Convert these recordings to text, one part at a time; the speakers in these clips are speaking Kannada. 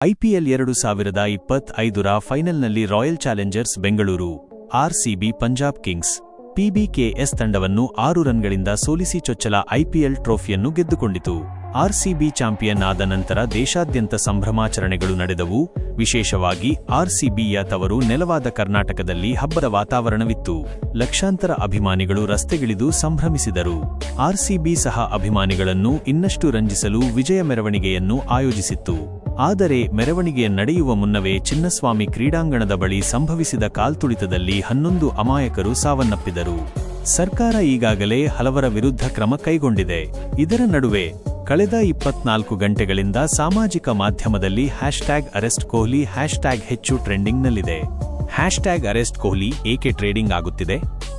ಐಪಿಎಲ್ ಎರಡು ಸಾವಿರದ ಇಪ್ಪತ್ತೈದರ ಫೈನಲ್ನಲ್ಲಿ Royal Challengers Bengaluru RCB Punjab Kings PBKS ತಂಡವನ್ನು ಆರು ರನ್ಗಳಿಂದ ಸೋಲಿಸಿ ಚೊಚ್ಚಲ ಐಪಿಎಲ್ ಟ್ರೋಫಿಯನ್ನು ಗೆದ್ದುಕೊಂಡಿತು. ಆರ್ಸಿಬಿ ಚಾಂಪಿಯನ್ ಆದ ನಂತರ ದೇಶಾದ್ಯಂತ ಸಂಭ್ರಮಾಚರಣೆಗಳು ನಡೆದವು. ವಿಶೇಷವಾಗಿ ಆರ್ಸಿಬಿಯ ತವರು ನೆಲವಾದ ಕರ್ನಾಟಕದಲ್ಲಿ ಹಬ್ಬದ ವಾತಾವರಣವಿತ್ತು. ಲಕ್ಷಾಂತರ ಅಭಿಮಾನಿಗಳು ರಸ್ತೆಗಿಳಿದು ಸಂಭ್ರಮಿಸಿದರು. ಆರ್ಸಿಬಿ ಸಹ ಅಭಿಮಾನಿಗಳನ್ನು ಇನ್ನಷ್ಟು ರಂಜಿಸಲು ವಿಜಯ ಮೆರವಣಿಗೆಯನ್ನು ಆಯೋಜಿಸಿತ್ತು. ಆದರೆ ಮೆರವಣಿಗೆ ನಡೆಯುವ ಮುನ್ನವೇ ಚಿನ್ನಸ್ವಾಮಿ ಕ್ರೀಡಾಂಗಣದ ಬಳಿ ಸಂಭವಿಸಿದ ಕಾಲ್ತುಳಿತದಲ್ಲಿ ಹನ್ನೊಂದು ಅಮಾಯಕರು ಸಾವನ್ನಪ್ಪಿದರು. ಸರ್ಕಾರ ಈಗಾಗಲೇ ಹಲವರ ವಿರುದ್ಧ ಕ್ರಮ ಕೈಗೊಂಡಿದೆ. ಇದರ ನಡುವೆ ಕಳೆದ ಇಪ್ಪತ್ನಾಲ್ಕು ಗಂಟೆಗಳಿಂದ ಸಾಮಾಜಿಕ ಮಾಧ್ಯಮದಲ್ಲಿ ಹ್ಯಾಶ್ಟ್ಯಾಗ್ ಅರೆಸ್ಟ್ ಕೊಹ್ಲಿ ಹ್ಯಾಶ್ಟ್ಯಾಗ್ ಹೆಚ್ಚು ಟ್ರೆಂಡಿಂಗ್ನಲ್ಲಿದೆ. ಹ್ಯಾಶ್ಟ್ಯಾಗ್ ಅರೆಸ್ಟ್ ಕೊಹ್ಲಿ ಏಕೆ ಟ್ರೇಡಿಂಗ್ ಆಗುತ್ತಿದೆ?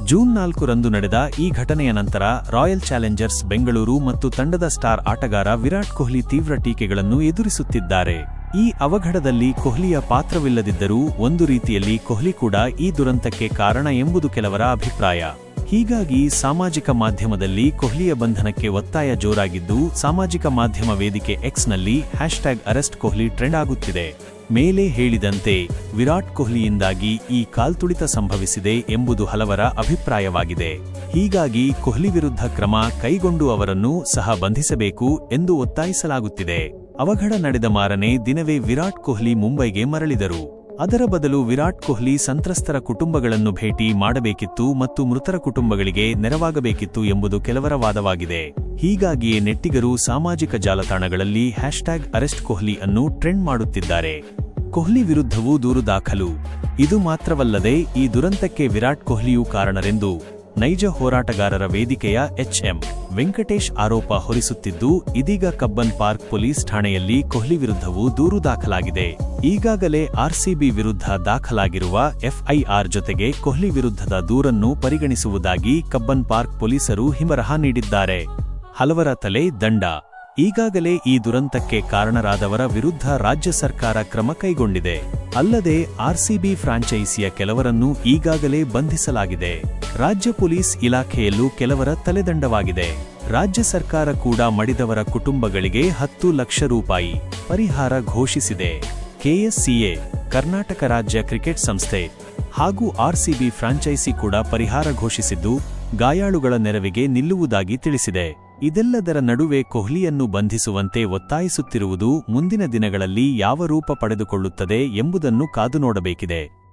ಜೂನ್ ನಾಲ್ಕರಂದು ನಡೆದ ಈ ಘಟನೆಯ ನಂತರ ರಾಯಲ್ ಚಾಲೆಂಜರ್ಸ್ ಬೆಂಗಳೂರು ಮತ್ತು ತಂಡದ ಸ್ಟಾರ್ ಆಟಗಾರ ವಿರಾಟ್ ಕೊಹ್ಲಿ ತೀವ್ರ ಟೀಕೆಗಳನ್ನು ಎದುರಿಸುತ್ತಿದ್ದಾರೆ. ಈ ಅವಘಡದಲ್ಲಿ ಕೊಹ್ಲಿಯ ಪಾತ್ರವಿಲ್ಲದಿದ್ದರೂ ಒಂದು ರೀತಿಯಲ್ಲಿ ಕೊಹ್ಲಿ ಕೂಡ ಈ ದುರಂತಕ್ಕೆ ಕಾರಣ ಎಂಬುದು ಕೆಲವರ ಅಭಿಪ್ರಾಯ. ಹೀಗಾಗಿ ಸಾಮಾಜಿಕ ಮಾಧ್ಯಮದಲ್ಲಿ ಕೊಹ್ಲಿಯ ಬಂಧನಕ್ಕೆ ಒತ್ತಾಯ ಜೋರಾಗಿದ್ದು, ಸಾಮಾಜಿಕ ಮಾಧ್ಯಮ ವೇದಿಕೆ ಎಕ್ಸ್ನಲ್ಲಿ ಹ್ಯಾಶ್ಟ್ಯಾಗ್ ಅರೆಸ್ಟ್ ಕೊಹ್ಲಿ ಟ್ರೆಂಡ್ ಆಗುತ್ತಿದೆ. ಮೇಲೆ ಹೇಳಿದಂತೆ, ವಿರಾಟ್ ಕೊಹ್ಲಿಯಿಂದಾಗಿ ಈ ಕಾಲ್ತುಳಿತ ಸಂಭವಿಸಿದೆ ಎಂಬುದು ಹಲವರ ಅಭಿಪ್ರಾಯವಾಗಿದೆ. ಹೀಗಾಗಿ ಕೊಹ್ಲಿ ವಿರುದ್ಧ ಕ್ರಮ ಕೈಗೊಂಡು ಅವರನ್ನು ಸಹ ಬಂಧಿಸಬೇಕು ಎಂದು ಒತ್ತಾಯಿಸಲಾಗುತ್ತಿದೆ. ಅವಘಡ ನಡೆದ ಮಾರನೇ ದಿನವೇ ವಿರಾಟ್ ಕೊಹ್ಲಿ ಮುಂಬೈಗೆ ಮರಳಿದರು. ಅದರ ಬದಲು ವಿರಾಟ್ ಕೊಹ್ಲಿ ಸಂತ್ರಸ್ತರ ಕುಟುಂಬಗಳನ್ನು ಭೇಟಿ ಮಾಡಬೇಕಿತ್ತು ಮತ್ತು ಮೃತರ ಕುಟುಂಬಗಳಿಗೆ ನೆರವಾಗಬೇಕಿತ್ತು ಎಂಬುದು ಕೆಲವರ ವಾದವಾಗಿದೆ. ಹೀಗಾಗಿಯೇ ನೆಟ್ಟಿಗರು ಸಾಮಾಜಿಕ ಜಾಲತಾಣಗಳಲ್ಲಿ ಹ್ಯಾಶ್ಟ್ಯಾಗ್ ಅರೆಸ್ಟ್ ಕೊಹ್ಲಿ ಅನ್ನು ಟ್ರೆಂಡ್ ಮಾಡುತ್ತಿದ್ದಾರೆ. ಕೊಹ್ಲಿ ವಿರುದ್ಧವೂ ದೂರು ದಾಖಲು. ಇದು ಮಾತ್ರವಲ್ಲದೆ ಈ ದುರಂತಕ್ಕೆ ವಿರಾಟ್ ಕೊಹ್ಲಿಯೂ ಕಾರಣರೆಂದು ನೈಜ ಹೋರಾಟಗಾರರ ವೇದಿಕೆಯ ಎಚ್ಎಂ. ವೆಂಕಟೇಶ್ ಆರೋಪ ಹೊರಿಸುತ್ತಿದ್ದು, ಇದೀಗ ಕಬ್ಬನ್ ಪಾರ್ಕ್ ಪೊಲೀಸ್ ಠಾಣೆಯಲ್ಲಿ ಕೊಹ್ಲಿ ವಿರುದ್ಧವೂ ದೂರು ದಾಖಲಾಗಿದೆ. ಈಗಾಗಲೇ ಆರ್ಸಿಬಿ ವಿರುದ್ಧ ದಾಖಲಾಗಿರುವ ಎಫ್ಐಆರ್ ಜೊತೆಗೆ ಕೊಹ್ಲಿ ವಿರುದ್ಧದ ದೂರನ್ನು ಪರಿಗಣಿಸುವುದಾಗಿ ಕಬ್ಬನ್ ಪಾರ್ಕ್ ಪೊಲೀಸರು ಹಿಮರಹ ನೀಡಿದ್ದಾರೆ. ಹಲವರ ತಲೆ ದಂಡ. ಈಗಾಗಲೇ ಈ ದುರಂತಕ್ಕೆ ಕಾರಣರಾದವರ ವಿರುದ್ಧ ರಾಜ್ಯ ಸರ್ಕಾರ ಕ್ರಮ ಕೈಗೊಂಡಿದೆ. ಅಲ್ಲದೆ ಆರ್ಸಿಬಿ ಫ್ರಾಂಚೈಸಿಯ ಕೆಲವರನ್ನು ಈಗಾಗಲೇ ಬಂಧಿಸಲಾಗಿದೆ. ರಾಜ್ಯ ಪೊಲೀಸ್ ಇಲಾಖೆಯಲ್ಲೂ ಕೆಲವರ ತಲೆದಂಡವಾಗಿದೆ. ರಾಜ್ಯ ಸರ್ಕಾರ ಕೂಡ ಮಡಿದವರ ಕುಟುಂಬಗಳಿಗೆ ಹತ್ತು ಲಕ್ಷ ರೂಪಾಯಿ ಪರಿಹಾರ ಘೋಷಿಸಿದೆ. ಕೆಎಸ್ಸಿಎ, ಕರ್ನಾಟಕ ರಾಜ್ಯ ಕ್ರಿಕೆಟ್ ಸಂಸ್ಥೆ ಹಾಗೂ ಆರ್ಸಿಬಿ ಫ್ರಾಂಚೈಸಿ ಕೂಡ ಪರಿಹಾರ ಘೋಷಿಸಿದ್ದು, ಗಾಯಾಳುಗಳ ನೆರವಿಗೆ ನಿಲ್ಲುವುದಾಗಿ ತಿಳಿಸಿದೆ. ಇದೆಲ್ಲದರ ನಡುವೆ ಕೊಹ್ಲಿಯನ್ನು ಬಂಧಿಸುವಂತೆ ಒತ್ತಾಯಿಸುತ್ತಿರುವುದು ಮುಂದಿನ ದಿನಗಳಲ್ಲಿ ಯಾವ ರೂಪ ಪಡೆದುಕೊಳ್ಳುತ್ತದೆ ಎಂಬುದನ್ನು ಕಾದು ನೋಡಬೇಕಿದೆ.